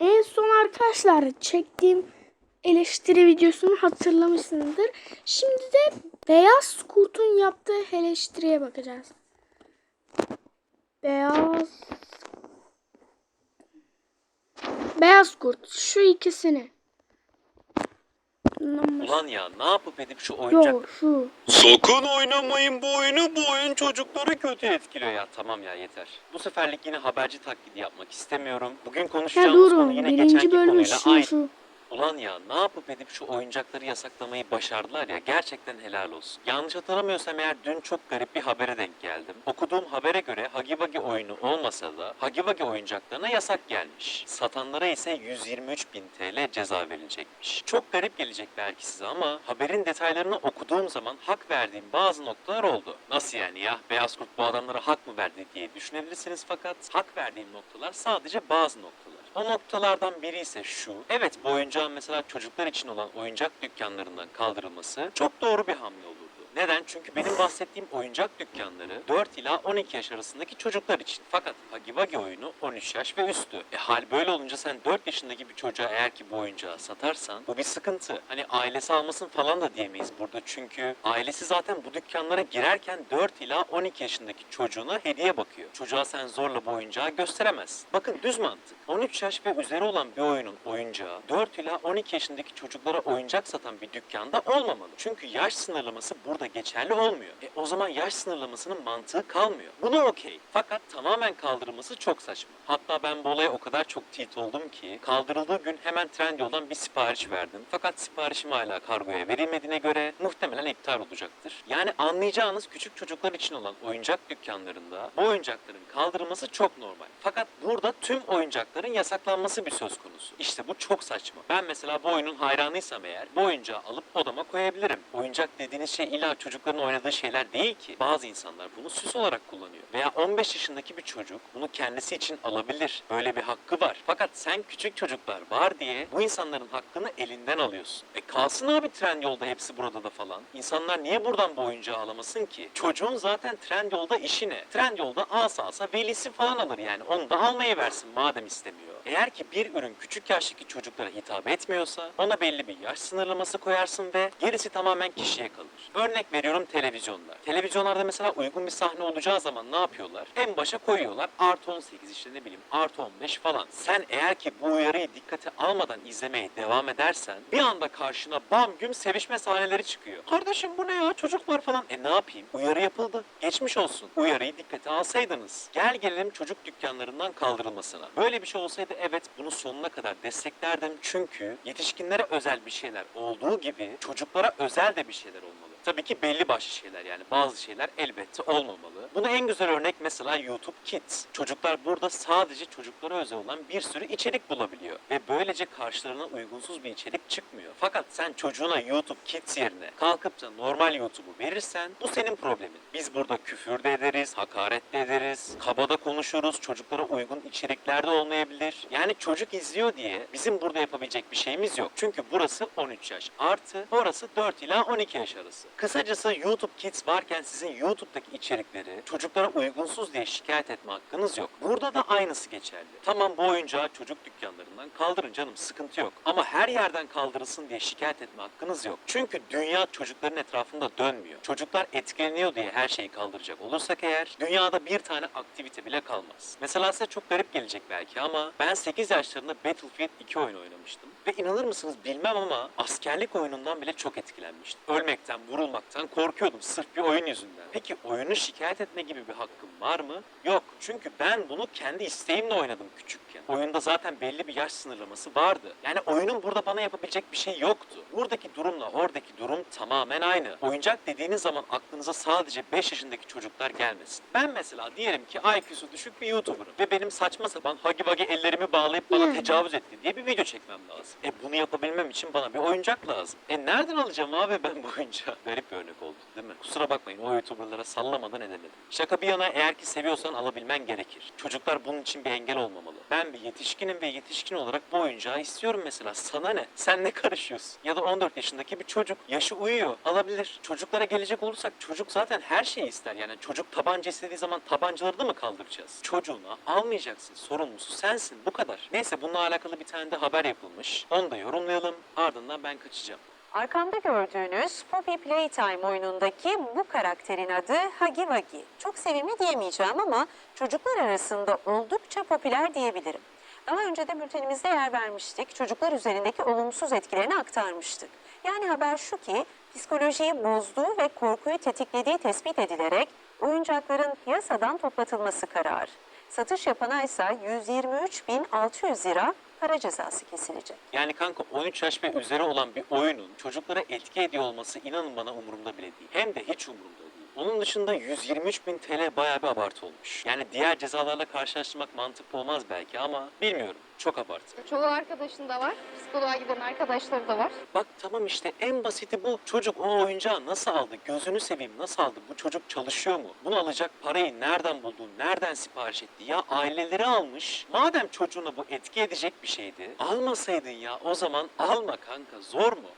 En son arkadaşlar çektiğim eleştiri videosunu hatırlamışsınızdır. Şimdi de beyaz kurtun yaptığı eleştiriye bakacağız. Beyaz Beyaz kurt şu ikisini. Ulan ya ne yapıp edip şu oyuncak... Yo şu. Sakın oynamayın bu oyunu. Bu oyun çocukları kötü etkiliyor ya. Tamam ya yeter. Bu seferlik yine haberci taklidi yapmak istemiyorum. Bugün Ya konuşacağımız konu durun yine birinci geçenki bölüm konuyla şu aynı. şu. Ulan ya ne yapıp edip şu oyuncakları yasaklamayı başardılar ya gerçekten helal olsun. Yanlış hatırlamıyorsam eğer dün çok garip bir habere denk geldim. Okuduğum habere göre Hagi Vagi oyunu olmasa da Hagi Vagi oyuncaklarına yasak gelmiş. Satanlara ise 123 bin TL ceza verilecekmiş. Çok garip gelecek belki size ama haberin detaylarını okuduğum zaman hak verdiğim bazı noktalar oldu. Nasıl yani ya Beyaz Kurt bu adamlara hak mı verdi diye düşünebilirsiniz fakat hak verdiğim noktalar sadece bazı noktalar. O noktalardan biri ise şu. Evet bu oyuncağın mesela çocuklar için olan oyuncak dükkanlarından kaldırılması çok doğru bir hamle olurdu. Neden? Çünkü benim bahsettiğim oyuncak dükkanları 4 ila 12 yaş arasındaki çocuklar için. Fakat Hagi Vagi oyunu 13 yaş ve üstü. E hal böyle olunca sen 4 yaşındaki bir çocuğa eğer ki bu oyuncağı satarsan bu bir sıkıntı. Hani ailesi almasın falan da diyemeyiz burada. Çünkü ailesi zaten bu dükkanlara girerken 4 ila 12 yaşındaki çocuğuna hediye bakıyor. Çocuğa sen zorla bu oyuncağı gösteremezsin. Bakın düz mantık. 13 yaş ve üzeri olan bir oyunun oyuncağı 4 ila 12 yaşındaki çocuklara oyuncak satan bir dükkanda olmamalı. Çünkü yaş sınırlaması burada geçerli olmuyor. E o zaman yaş sınırlamasının mantığı kalmıyor. Bunu okey. Fakat tamamen kaldırılması çok saçma. Hatta ben bu olaya o kadar çok tilt oldum ki kaldırıldığı gün hemen Trendyol'dan bir sipariş verdim. Fakat siparişim hala kargoya verilmediğine göre muhtemelen iptal olacaktır. Yani anlayacağınız küçük çocuklar için olan oyuncak dükkanlarında bu oyuncakların kaldırılması çok normal. Fakat burada tüm oyuncakların yasaklanması bir söz konusu. İşte bu çok saçma. Ben mesela bu oyunun hayranıysam eğer bu oyuncağı alıp odama koyabilirim. Oyuncak dediğiniz şey illa çocukların oynadığı şeyler değil ki. Bazı insanlar bunu süs olarak kullanıyor. Veya 15 yaşındaki bir çocuk bunu kendisi için alabilir. Böyle bir hakkı var. Fakat sen küçük çocuklar var diye bu insanların hakkını elinden alıyorsun. E kalsın abi tren yolda hepsi burada da falan. İnsanlar niye buradan bu oyuncağı alamasın ki? Çocuğun zaten tren yolda işi ne? Tren yolda alsa alsa velisi falan alır yani. Onu da almayı versin madem istemiyor. Eğer ki bir ürün küçük yaştaki çocuklara hitap etmiyorsa ona belli bir yaş sınırlaması koyarsın ve gerisi tamamen kişiye kalır. Örnek veriyorum televizyonlar. Televizyonlarda mesela uygun bir sahne olacağı zaman ne yapıyorlar? En başa koyuyorlar artı 18 işte ne bileyim artı 15 falan. Sen eğer ki bu uyarıyı dikkate almadan izlemeye devam edersen bir anda karşına bam güm sevişme sahneleri çıkıyor. Kardeşim bu ne ya çocuklar falan. E ne yapayım? Uyarı yapıldı. Geçmiş olsun. Uyarıyı dikkate alsaydınız. Gel gelelim çocuk dükkanlarından kaldırılmasına. Böyle bir şey olsaydı evet bunu sonuna kadar desteklerdim. Çünkü yetişkinlere özel bir şeyler olduğu gibi çocuklara özel de bir şeyler olmalı. Tabii ki belli başlı şeyler yani bazı şeyler elbette olmamalı. Buna en güzel örnek mesela YouTube Kids. Çocuklar burada sadece çocuklara özel olan bir sürü içerik bulabiliyor. Ve böylece karşılarına uygunsuz bir içerik çıkmıyor. Fakat sen çocuğuna YouTube Kids yerine kalkıp da normal YouTube'u verirsen bu senin problemin. Biz burada küfür de ederiz, hakaret de ederiz, kabada konuşuruz, çocuklara uygun içerikler de olmayabilir. Yani çocuk izliyor diye bizim burada yapabilecek bir şeyimiz yok. Çünkü burası 13 yaş artı, orası 4 ila 12 yaş arası. Kısacası YouTube Kids varken sizin YouTube'daki içerikleri çocuklara uygunsuz diye şikayet etme hakkınız yok. Burada da aynısı geçerli. Tamam bu oyuncağı çocuk dükkanlarından kaldırın canım sıkıntı yok. Ama her yerden kaldırılsın diye şikayet etme hakkınız yok. Çünkü dünya çocukların etrafında dönmüyor. Çocuklar etkileniyor diye her şeyi kaldıracak olursak eğer dünyada bir tane aktivite bile kalmaz. Mesela size çok garip gelecek belki ama ben 8 yaşlarında Battlefield 2 oyunu oynamıştım. Ve inanır mısınız bilmem ama askerlik oyunundan bile çok etkilenmiştim. Ölmekten, vurulmaktan korkuyordum sırf bir oyun yüzünden. Peki oyunu şikayet etme gibi bir hakkım var mı? Yok. Çünkü ben bunu kendi isteğimle oynadım küçükken. Oyunda zaten belli bir yaş sınırlaması vardı. Yani oyunun burada bana yapabilecek bir şey yoktu. Buradaki durumla oradaki durum tamamen aynı. Oyuncak dediğiniz zaman aklınıza sadece 5 yaşındaki çocuklar gelmesin. Ben mesela diyelim ki IQ'su düşük bir YouTuber'ım ve benim saçma sapan hagi vagi ellerimi bağlayıp bana Yani. tecavüz etti diye bir video çekmem lazım. E bunu yapabilmem için bana bir oyuncak lazım. E nereden alacağım abi ben bu oyuncağı? Garip bir örnek oldu değil mi? Kusura bakmayın o YouTuber'lara sallamadan edemedim. Şaka bir yana eğer ki seviyorsan alabilmen gerekir. Çocuklar bunun için bir engel olmamalı. Ben bir yetişkinim ve yetişkin olarak bu oyuncağı istiyorum mesela. Sana ne? Sen ne karışıyorsun? Ya da 14 yaşındaki bir çocuk yaşı uyuyor. Alabilir. Çocuklara gelecek olursak çocuk zaten her şeyi ister. Yani çocuk tabanca istediği zaman tabancaları da mı kaldıracağız? Çocuğuna almayacaksın. Sorumlusu sensin. Bu kadar. Neyse bununla alakalı bir tane de haber yapılmış. Onu da yorumlayalım. Ardından ben kaçacağım. Arkamda gördüğünüz Poppy Playtime oyunundaki bu karakterin adı Huggy Wuggy. Çok sevimli diyemeyeceğim ama çocuklar arasında oldukça popüler diyebilirim. Daha önce de bültenimizde yer vermiştik. Çocuklar üzerindeki olumsuz etkilerini aktarmıştık. Yani haber şu ki psikolojiyi bozduğu ve korkuyu tetiklediği tespit edilerek oyuncakların piyasadan toplatılması kararı. Satış yapana ise 123.600 lira para cezası kesilecek. Yani kanka 13 yaş ve üzeri olan bir oyunun çocuklara etki ediyor olması inanın bana umurumda bile değil. Hem de hiç umurumda değil. Onun dışında 123 bin TL bayağı bir abartı olmuş. Yani diğer cezalarla karşılaştırmak mantıklı olmaz belki ama bilmiyorum. Çok abartı. Çoğu arkadaşın da var. Psikoloğa giden arkadaşları da var. Bak tamam işte en basiti bu. Çocuk o oyuncağı nasıl aldı? Gözünü seveyim nasıl aldı? Bu çocuk çalışıyor mu? Bunu alacak parayı nereden buldu? Nereden sipariş etti? Ya aileleri almış. Madem çocuğuna bu etki edecek bir şeydi. Almasaydın ya o zaman alma kanka. Zor mu?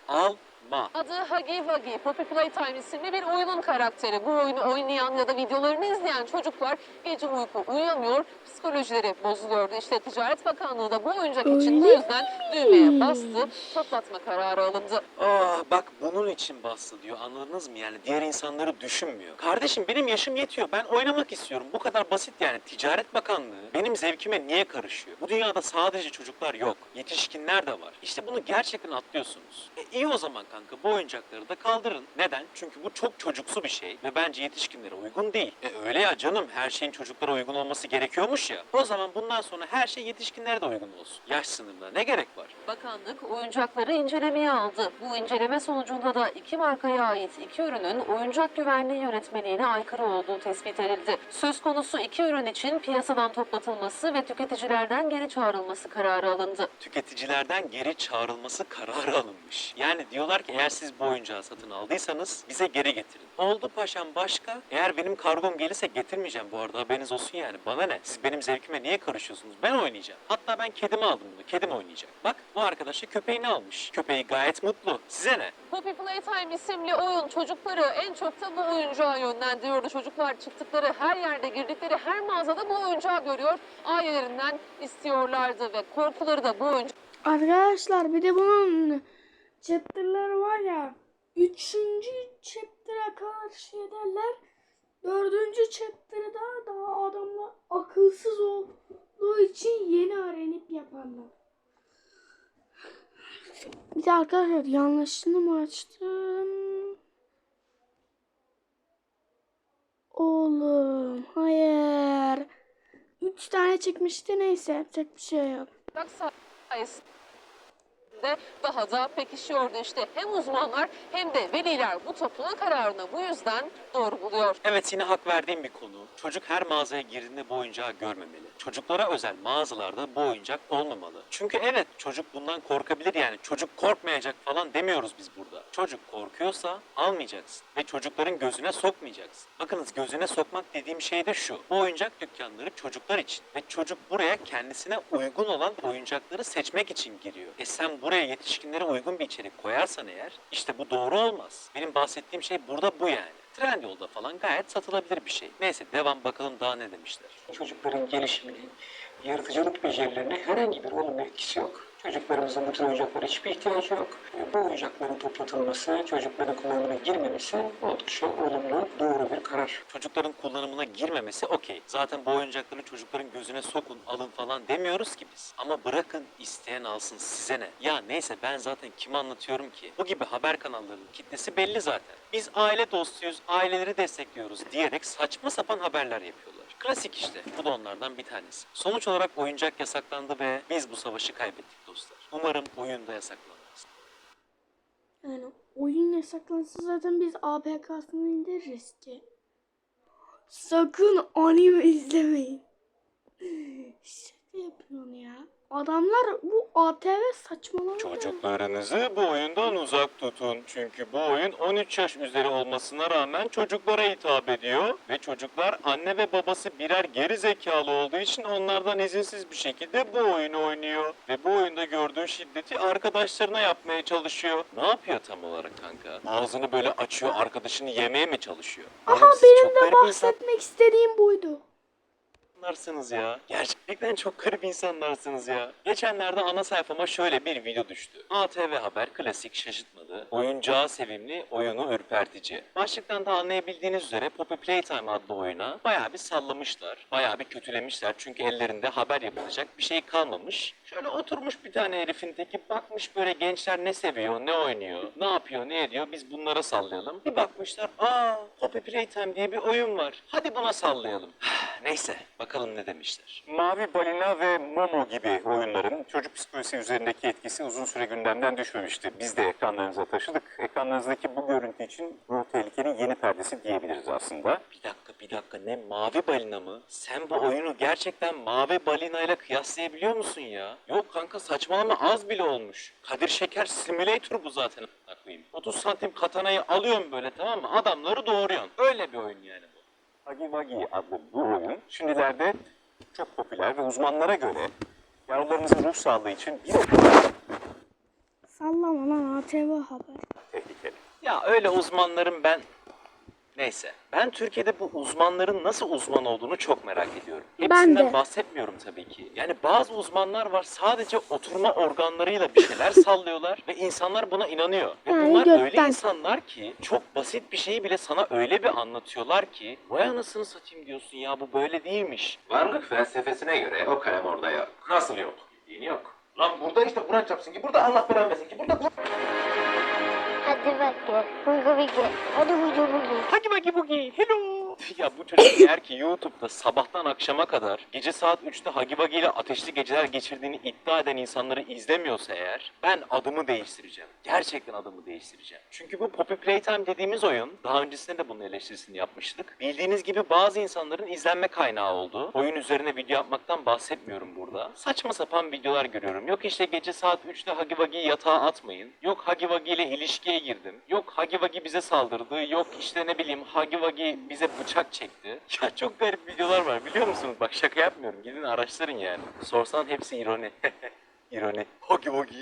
Alma. Adı Huggy Wuggy, Poppy Playtime isimli bir oyunun karakteri. Bu oyunu oynayan ya da videolarını izleyen çocuklar gece uyku uyuyamıyor, psikolojileri bozuluyordu. İşte Ticaret Bakanlığı da bu oyuncak için bu yüzden düğmeye bastı, toplatma kararı alındı. Aa bak bunun için bastı diyor anladınız mı? Yani diğer insanları düşünmüyor. Kardeşim benim yaşım yetiyor. Ben oynamak istiyorum. Bu kadar basit yani. Ticaret Bakanlığı benim zevkime niye karışıyor? Bu dünyada sadece çocuklar yok. Yetişkinler de var. İşte bunu gerçekten atlıyorsunuz. E, iyi o zaman kanka bu oyuncakları da kaldırın. Neden? Çünkü bu çok çocuksu bir şey ve bence yetişkinlere uygun değil. E öyle ya canım her şeyin çocuklara uygun olması gerekiyormuş ya. O zaman bundan sonra her şey yetişkinlere de uygun olsun. Yaş sınırına ne gerek var? Bakanlık oyuncakları incelemeye aldı. Bu inceleme sonucunda da iki markaya ait iki ürünün oyuncak güvenliği yönetmeliğine aykırı olduğu tespit edildi. Söz konusu iki ürün için piyasadan toplatılması ve tüketicilerden geri çağrılması kararı alındı. tüketicilerden geri çağrılması kararı alınmış. Yani diyorlar ki eğer siz bu oyuncağı satın aldıysanız bize geri getirin. Oldu paşam başka? Eğer benim kargom gelirse getirmeyeceğim bu arada haberiniz olsun yani. Bana ne? Siz benim zevkime niye karışıyorsunuz? Ben oynayacağım. Hatta ben kedimi aldım bunu. Kedim oynayacak. Bak bu arkadaş da köpeğini almış. Köpeği gayet mutlu. Size ne? Poppy Playtime isimli oyun çocukları en çok da bu oyuncağa yönlendiriyordu. Çocuklar çıktıkları her yerde, girdikleri her mağazada bu oyuncağı görüyor. Ailelerinden istiyorlardı ve korkuları da bu oyuncak Arkadaşlar bir de bunun chapter'ları var ya. Üçüncü chapter'a kadar şey ederler. Dördüncü chapter'da daha adamlar akılsız olduğu için yeni öğrenip yaparlar. Bir de arkadaşlar yanlışını mı açtım? Oğlum hayır. Üç tane çıkmıştı neyse yapacak bir şey yok. Sayesinde daha da pekişiyordu işte. Hem uzmanlar hem de veliler bu topluluk kararını bu yüzden doğru buluyor. Evet yine hak verdiğim bir konu. Çocuk her mağazaya girdiğinde bu oyuncağı görmemeli. Çocuklara özel mağazalarda bu oyuncak olmamalı. Çünkü evet çocuk bundan korkabilir yani. Çocuk korkmayacak falan demiyoruz biz burada. Çocuk korkuyorsa almayacaksın ve çocukların gözüne sokmayacaksın. Bakınız gözüne sokmak dediğim şey de şu. Bu oyuncak dükkanları çocuklar için ve çocuk buraya kendisine uygun olan oyuncakları seçmek için giriyor. E sen buraya yetişkinlere uygun bir içerik koyarsan eğer işte bu doğru olmaz. Benim bahsettiğim şey burada bu yani. Trendyol'da falan gayet satılabilir bir şey. Neyse devam bakalım daha ne demişler. çocukların gelişimine, yaratıcılık becerilerine herhangi bir olumlu etkisi yok. Çocuklarımızın bu tür oyuncaklara hiçbir ihtiyacı yok. Bu oyuncakların toplatılması, çocukların kullanımına girmemesi oldukça olumlu, doğru bir karar. Çocukların kullanımına girmemesi okey. Zaten bu oyuncakları çocukların gözüne sokun, alın falan demiyoruz ki biz. Ama bırakın isteyen alsın size ne? Ya neyse ben zaten kime anlatıyorum ki? Bu gibi haber kanallarının kitlesi belli zaten. Biz aile dostuyuz, aileleri destekliyoruz diyerek saçma sapan haberler yapıyorlar. Klasik işte. Bu da onlardan bir tanesi. Sonuç olarak oyuncak yasaklandı ve biz bu savaşı kaybettik. Umarım oyun da yasaklanmaz. Yani oyun yasaklansa zaten biz APK'sını indiririz ki. Sakın anime izlemeyin. Şaka yapıyorsun ya. Adamlar bu ATV saçmalama. Çocuklarınızı bu oyundan uzak tutun. Çünkü bu oyun 13 yaş üzeri olmasına rağmen çocuklara hitap ediyor. Ve çocuklar anne ve babası birer geri zekalı olduğu için onlardan izinsiz bir şekilde bu oyunu oynuyor. Ve bu oyunda gördüğü şiddeti arkadaşlarına yapmaya çalışıyor. Ne yapıyor tam olarak kanka? Ağzını böyle açıyor arkadaşını yemeye mi çalışıyor? Aha Oğlum siz benim çok de garip insan- bahsetmek istediğim buydu. İnsanlarsınız ya. Gerçekten çok garip insanlarsınız ya. Geçenlerde ana sayfama şöyle bir video düştü. ATV Haber klasik şaşırtmadı. Oyuncağı sevimli, oyunu ürpertici. Başlıktan da anlayabildiğiniz üzere Poppy Playtime adlı oyuna bayağı bir sallamışlar. Bayağı bir kötülemişler. Çünkü ellerinde haber yapılacak bir şey kalmamış. Şöyle oturmuş bir tane herifin teki bakmış böyle gençler ne seviyor, ne oynuyor, ne yapıyor, ne ediyor biz bunlara sallayalım. Bir bakmışlar aa Poppy Playtime diye bir oyun var. Hadi buna sallayalım. Neyse bakalım ne demişler. Mavi Balina ve Momo gibi oyunların çocuk psikolojisi üzerindeki etkisi uzun süre gündemden düşmemişti. Biz de ekranlarınıza taşıdık. Ekranlarınızdaki bu görüntü için bu tehlikenin yeni perdesi diyebiliriz aslında. Bir dakika bir dakika ne mavi balina mı? Sen bu oyunu gerçekten mavi balina ile kıyaslayabiliyor musun ya? Yok kanka saçmalama az bile olmuş. Kadir Şeker Simulator bu zaten a**ına koyayım. 30 santim katanayı alıyorsun böyle tamam mı? Adamları doğuruyorsun. Öyle bir oyun yani bu. Hagi Wagi adlı bu oyun şimdilerde çok popüler ve uzmanlara göre yavrularımızın ruh sağlığı için bir Sallama lan ATV haber. tehlikeli. Ya öyle uzmanların ben... Neyse. Ben Türkiye'de bu uzmanların nasıl uzman olduğunu çok merak ediyorum. Hepsinden de. bahsetmiyorum tabii ki. Yani bazı uzmanlar var sadece oturma organlarıyla bir şeyler sallıyorlar ve insanlar buna inanıyor. Ve Yani bunlar öyle gökten. insanlar ki çok basit bir şeyi bile sana öyle bir anlatıyorlar ki vay anasını satayım diyorsun ya bu böyle değilmiş. Varlık felsefesine göre o kalem orada yok. Nasıl yok? Bildiğin yok. Lan burada işte Kur'an çarpsın ki, burada Allah belanı versin ki, burada Hadi bakayım. Hugo Bigi. Hadi Hugo Bigi. Hagi Vagi Bugi, hello. Ya bu çocuk eğer ki YouTube'da sabahtan akşama kadar gece saat 3'te Hagi Vagi ile ateşli geceler geçirdiğini iddia eden insanları izlemiyorsa eğer ben adımı değiştireceğim. Gerçekten adımı değiştireceğim. Çünkü bu Poppy Playtime dediğimiz oyun daha öncesinde de bunun eleştirisini yapmıştık. Bildiğiniz gibi bazı insanların izlenme kaynağı oldu. Oyun üzerine video yapmaktan bahsetmiyorum burada. Saçma sapan videolar görüyorum. Yok işte gece saat 3'te Hagi Vagi'yi yatağa atmayın. Yok Hagi Vagi ile ilişkiye girdim. Yok Hagi Vagi bize saldırdı. Yok işte ne bileyim Hagi Vagi bize bıçak çekti. Ya çok garip videolar var biliyor musunuz? Bak şaka yapmıyorum. Gidin araştırın yani. Sorsan hepsi ironi. ironi. Hagi Vagi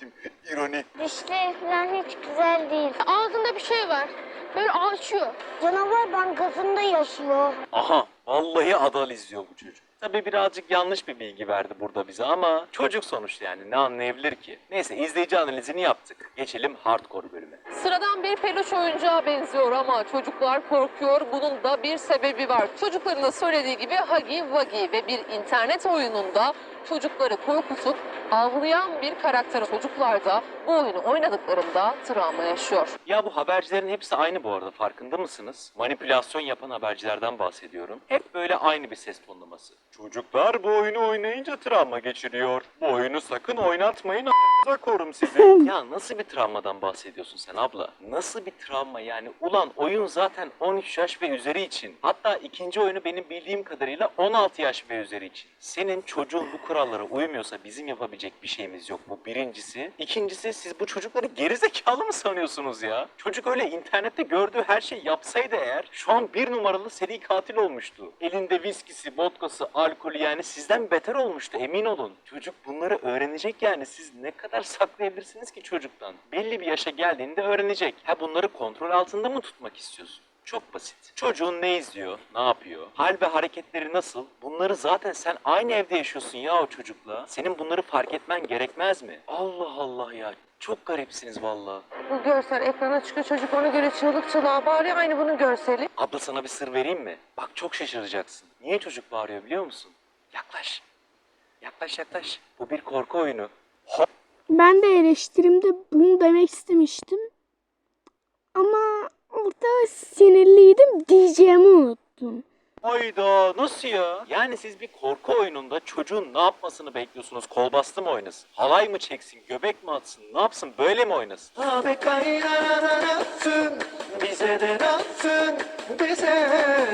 ironi. Dişleri falan hiç güzel değil. Ağzında bir şey var. Böyle açıyor. Canavar bankasında yaşıyor. Aha vallahi Adal izliyor bu çocuk. Tabii birazcık yanlış bir bilgi verdi burada bize ama çocuk sonuçta yani ne anlayabilir ki? Neyse izleyici analizini yaptık. Geçelim hardcore bölüme. Sıradan bir peluş oyuncağa benziyor ama çocuklar korkuyor. Bunun da bir sebebi var. Çocukların da söylediği gibi Huggy Wuggy ve bir internet oyununda çocukları korkutup avlayan bir karakter çocuklar da bu oyunu oynadıklarında travma yaşıyor. Ya bu habercilerin hepsi aynı bu arada farkında mısınız? Manipülasyon yapan habercilerden bahsediyorum. Hep böyle aynı bir ses tonlaması. Çocuklar bu oyunu oynayınca travma geçiriyor. Bu oyunu sakın oynatmayın a**ınıza korum sizi. Ya nasıl bir travmadan bahsediyorsun sen abla? Nasıl bir travma yani? Ulan oyun zaten 13 yaş ve üzeri için. Hatta ikinci oyunu benim bildiğim kadarıyla 16 yaş ve üzeri için. Senin çocuğun bu kurallara uymuyorsa bizim yapabilecek bir şeyimiz yok. Bu birincisi. İkincisi siz bu çocukları gerizekalı mı sanıyorsunuz ya? Çocuk öyle internette gördüğü her şeyi yapsaydı eğer şu an bir numaralı seri katil olmuştu. Elinde viskisi, vodkası, alkolü yani sizden beter olmuştu emin olun. Çocuk bunları öğrenecek yani siz ne kadar saklayabilirsiniz ki çocuktan? Belli bir yaşa geldiğinde öğrenecek. Ha bunları kontrol altında mı tutmak istiyorsun? Çok basit. Çocuğun ne izliyor, ne yapıyor, hal ve hareketleri nasıl? Bunları zaten sen aynı evde yaşıyorsun ya o çocukla. Senin bunları fark etmen gerekmez mi? Allah Allah ya. Çok garipsiniz valla. Bu görsel ekrana çıkıyor çocuk ona göre çığlık çığlığa bağırıyor aynı bunun görseli. Abla sana bir sır vereyim mi? Bak çok şaşıracaksın. Niye çocuk bağırıyor biliyor musun? Yaklaş. Yaklaş yaklaş. Bu bir korku oyunu. Ben de eleştirimde bunu demek istemiştim. Ama orada sinirliydim diyeceğimi unuttum. Hayda nasıl ya? Yani siz bir korku oyununda çocuğun ne yapmasını bekliyorsunuz? Kol bastı mı oynasın? Halay mı çeksin? Göbek mi atsın? Ne yapsın? Böyle mi oynasın? Abi kaynanansın, bize de dansın, bize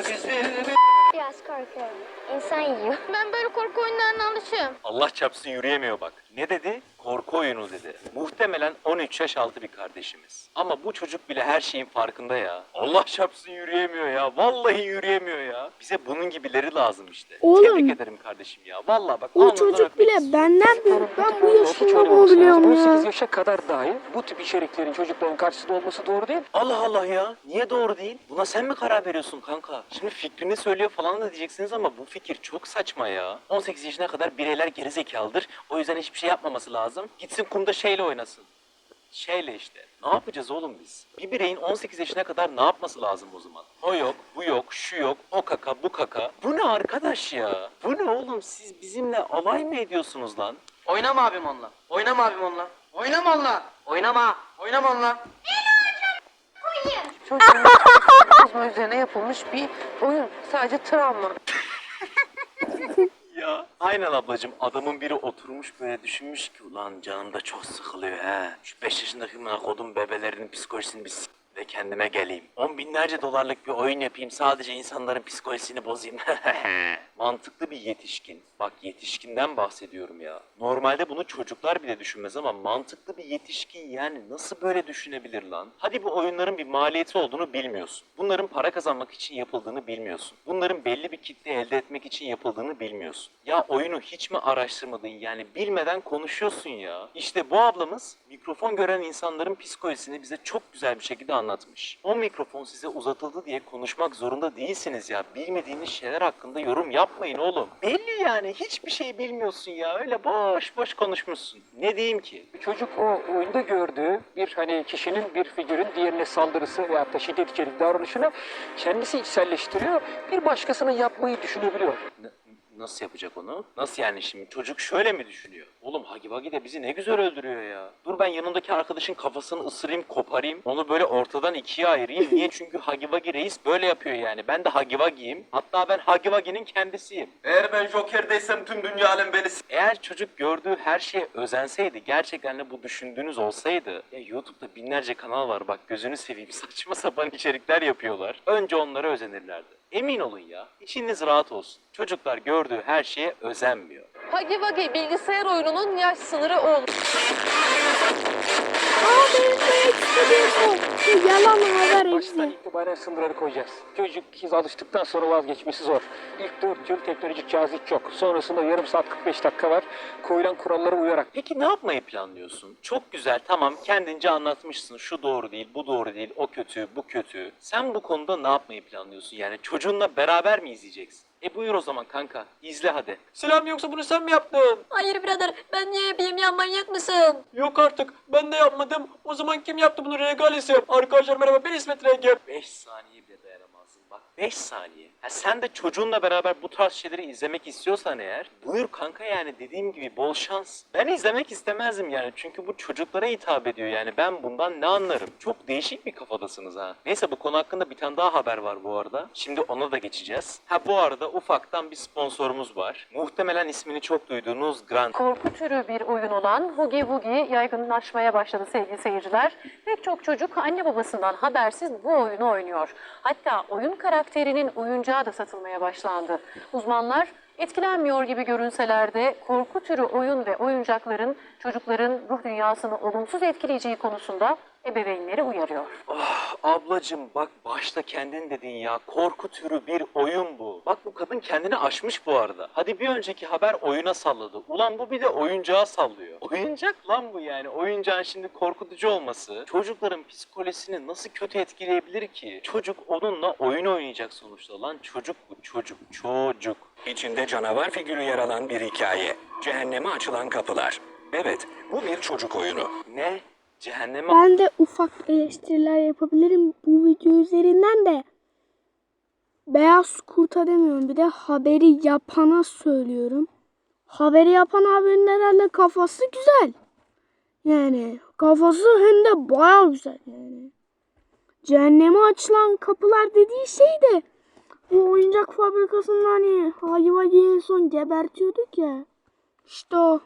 biz bir Biraz korkuyorum. İnsan yiyor. Ben böyle korku oyunlarına alışığım. Allah çarpsın yürüyemiyor bak. Ne dedi? Korku oyunu dedi. Muhtemelen 13 yaş altı bir kardeşimiz. Ama bu çocuk bile her şeyin farkında ya. Allah çarpsın yürüyemiyor ya. Vallahi yürüyemiyor ya. Bize bunun gibileri lazım işte. Oğlum. Tebrik ederim kardeşim ya. Vallahi bak. O çocuk bile istiyorum. benden büyük. Ben bu bunu olması biliyorum lazım. 18 ya. yaşa kadar dahi bu tip içeriklerin çocukların karşısında olması doğru değil. Allah Allah ya. Niye doğru değil? Buna sen mi karar veriyorsun kanka? Şimdi fikrini söylüyor falan da diyeceksiniz ama bu fikir çok saçma ya. 18 yaşına kadar bireyler gerizekalıdır. O yüzden hiçbir şey yapmaması lazım. Gitsin kumda şeyle oynasın. Şeyle işte. Ne yapacağız oğlum biz? Bir bireyin 18 yaşına kadar ne yapması lazım o zaman? O yok, bu yok, şu yok, o kaka, bu kaka. Bu ne arkadaş ya? Bu ne oğlum? Siz bizimle alay mı ediyorsunuz lan? Oynama abim onunla. Oynama abim onunla. Oynama onunla. Oynama. Oynama onunla. Çocuğun üzerine yapılmış bir oyun. Sadece travma. Ya aynen ablacığım adamın biri oturmuş böyle düşünmüş ki ulan canım da çok sıkılıyor he. Şu 5 yaşındaki kodum bebelerinin psikolojisini bir s- de kendime geleyim. On binlerce dolarlık bir oyun yapayım sadece insanların psikolojisini bozayım. Mantıklı bir yetişkin. Bak yetişkinden bahsediyorum ya. Normalde bunu çocuklar bile düşünmez ama mantıklı bir yetişkin yani nasıl böyle düşünebilir lan? Hadi bu oyunların bir maliyeti olduğunu bilmiyorsun. Bunların para kazanmak için yapıldığını bilmiyorsun. Bunların belli bir kitle elde etmek için yapıldığını bilmiyorsun. Ya oyunu hiç mi araştırmadın yani bilmeden konuşuyorsun ya. İşte bu ablamız mikrofon gören insanların psikolojisini bize çok güzel bir şekilde anlatmış. O mikrofon size uzatıldı diye konuşmak zorunda değilsiniz ya. Bilmediğiniz şeyler hakkında yorum yapmayın oğlum. Belli yani hiçbir şey bilmiyorsun ya. Öyle boş boş konuşmuşsun. Ne diyeyim ki? Çocuk o oyunda gördüğü bir hani kişinin bir figürün diğerine saldırısı veyahut da şiddet içerikli davranışını kendisi içselleştiriyor. Bir başkasının yapmayı düşünebiliyor. N- Nasıl yapacak onu? Nasıl yani şimdi? Çocuk şöyle mi düşünüyor? Oğlum Hagi Vagi de bizi ne güzel öldürüyor ya. Dur ben yanındaki arkadaşın kafasını ısırayım, koparayım. Onu böyle ortadan ikiye ayırayım. Niye? Çünkü Hagi Vagi reis böyle yapıyor yani. Ben de Hagi Vagi'yim. Hatta ben Hagi Vagi'nin kendisiyim. Eğer ben Joker'deysem tüm dünya alem beni Eğer çocuk gördüğü her şeye özenseydi, gerçekten de bu düşündüğünüz olsaydı, ya YouTube'da binlerce kanal var bak gözünü seveyim saçma sapan içerikler yapıyorlar. Önce onlara özenirlerdi. Emin olun ya, içiniz rahat olsun. Çocuklar gördüğü her şeye özenmiyor. Hagi Vagi bilgisayar oyununun yaş sınırı 10. Aa benim demek istediğim. Bu yalan haber Baştan işte. itibaren sınırları koyacağız. Çocuk hiç alıştıktan sonra vazgeçmesi zor. İlk 4 yıl teknolojik cihaz hiç yok. Sonrasında yarım saat 45 dakika var. Koyulan kurallara uyarak Peki ne yapmayı planlıyorsun? Çok güzel tamam kendince anlatmışsın. Şu doğru değil, bu doğru değil, o kötü, bu kötü. Sen bu konuda ne yapmayı planlıyorsun? Yani çocuğunla beraber mi izleyeceksin? E buyur o zaman kanka, izle hadi. Selam yoksa bunu sen mi yaptın? Hayır birader ben niye yapayım ya manyak mısın? Yok artık. Ben de yapmadım. O zaman kim yaptı bunu regalesi? Arkadaşlar merhaba ben İsmet Renger. 5 saniye bile dayanamazsın bak 5 saniye. Ha sen de çocuğunla beraber bu tarz şeyleri izlemek istiyorsan eğer buyur kanka yani dediğim gibi bol şans. Ben izlemek istemezdim yani çünkü bu çocuklara hitap ediyor yani ben bundan ne anlarım. Çok değişik bir kafadasınız ha. Neyse bu konu hakkında bir tane daha haber var bu arada. Şimdi ona da geçeceğiz. Ha bu arada ufaktan bir sponsorumuz var. Muhtemelen ismini çok duyduğunuz Grand Korku türü bir oyun olan Hugi Wugi yaygınlaşmaya başladı sevgili seyirciler. Pek çok çocuk anne babasından habersiz bu oyunu oynuyor. Hatta oyun karakterinin oyuncağı da satılmaya başlandı. Uzmanlar etkilenmiyor gibi görünseler de korku türü oyun ve oyuncakların çocukların ruh dünyasını olumsuz etkileyeceği konusunda ebeveynleri uyarıyor. Ah ablacım bak başta kendin dedin ya korku türü bir oyun bu. Bak bu kadın kendini aşmış bu arada. Hadi bir önceki haber oyuna salladı. Ulan bu bir de oyuncağa sallıyor. Oyuncak lan bu yani. Oyuncağın şimdi korkutucu olması çocukların psikolojisini nasıl kötü etkileyebilir ki? Çocuk onunla oyun oynayacak sonuçta lan. Çocuk bu çocuk çocuk. İçinde canavar figürü yer alan bir hikaye. Cehenneme açılan kapılar. Evet, bu bir çocuk oyunu. Ne? Cehenneme Ben de ufak eleştiriler yapabilirim bu video üzerinden de. Beyaz kurta demiyorum bir de haberi yapana söylüyorum. Haberi yapan abinin herhalde kafası güzel. Yani kafası hem de baya güzel yani. Cehenneme açılan kapılar dediği şey de bu oyuncak fabrikasında hani hayva en son gebertiyorduk ya. İşte o.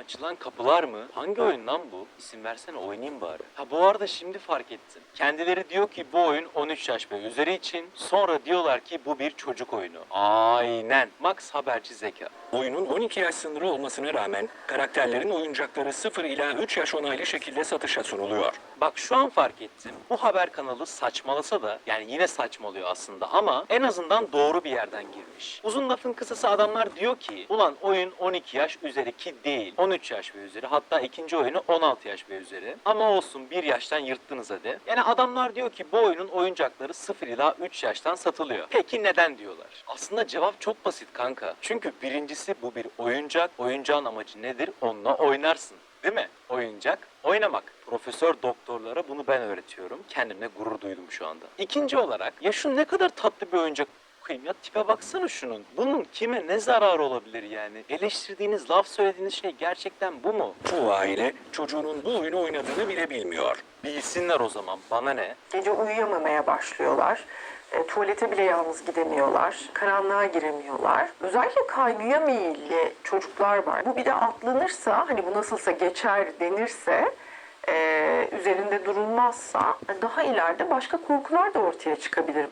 Açılan kapılar mı? Hangi oyun lan bu? İsim versene oynayayım bari. Ha bu arada şimdi fark ettim. Kendileri diyor ki bu oyun 13 yaş ve üzeri için. Sonra diyorlar ki bu bir çocuk oyunu. Aynen. Max haberci zeka. Oyunun 12 yaş sınırı olmasına rağmen karakterlerin oyuncakları 0 ila 3 yaş onaylı şekilde satışa sunuluyor. Bak şu an fark ettim. Bu haber kanalı saçmalasa da yani yine saçmalıyor aslında ama en azından doğru bir yerden girmiş. Uzun lafın kısası adamlar diyor ki ulan oyun 12 yaş üzeri ki değil 13 yaş ve üzeri hatta ikinci oyunu 16 yaş ve üzeri ama olsun bir yaştan yırttınız hadi. Yani adamlar diyor ki bu oyunun oyuncakları 0 ila 3 yaştan satılıyor. Peki neden diyorlar? Aslında cevap çok basit kanka. Çünkü birincisi bu bir oyuncak. Oyuncağın amacı nedir? Onunla oynarsın. Değil mi? Oyuncak, oynamak. Profesör doktorlara bunu ben öğretiyorum. Kendimle gurur duydum şu anda. İkinci olarak ya şu ne kadar tatlı bir oyuncak koyayım ya tipe baksana şunun. Bunun kime ne zararı olabilir yani? Eleştirdiğiniz, laf söylediğiniz şey gerçekten bu mu? Çoğu aile çocuğunun bu oyunu oynadığını bile bilmiyor. Bilsinler o zaman. Bana ne? Gece uyuyamamaya başlıyorlar. E, tuvalete bile yalnız gidemiyorlar. Karanlığa giremiyorlar. Özellikle kaygıya meyilli çocuklar var. Bu bir de atlanırsa, hani bu nasılsa geçer denirse, e, üzerinde durulmazsa daha ileride başka korkular da ortaya çıkabilir.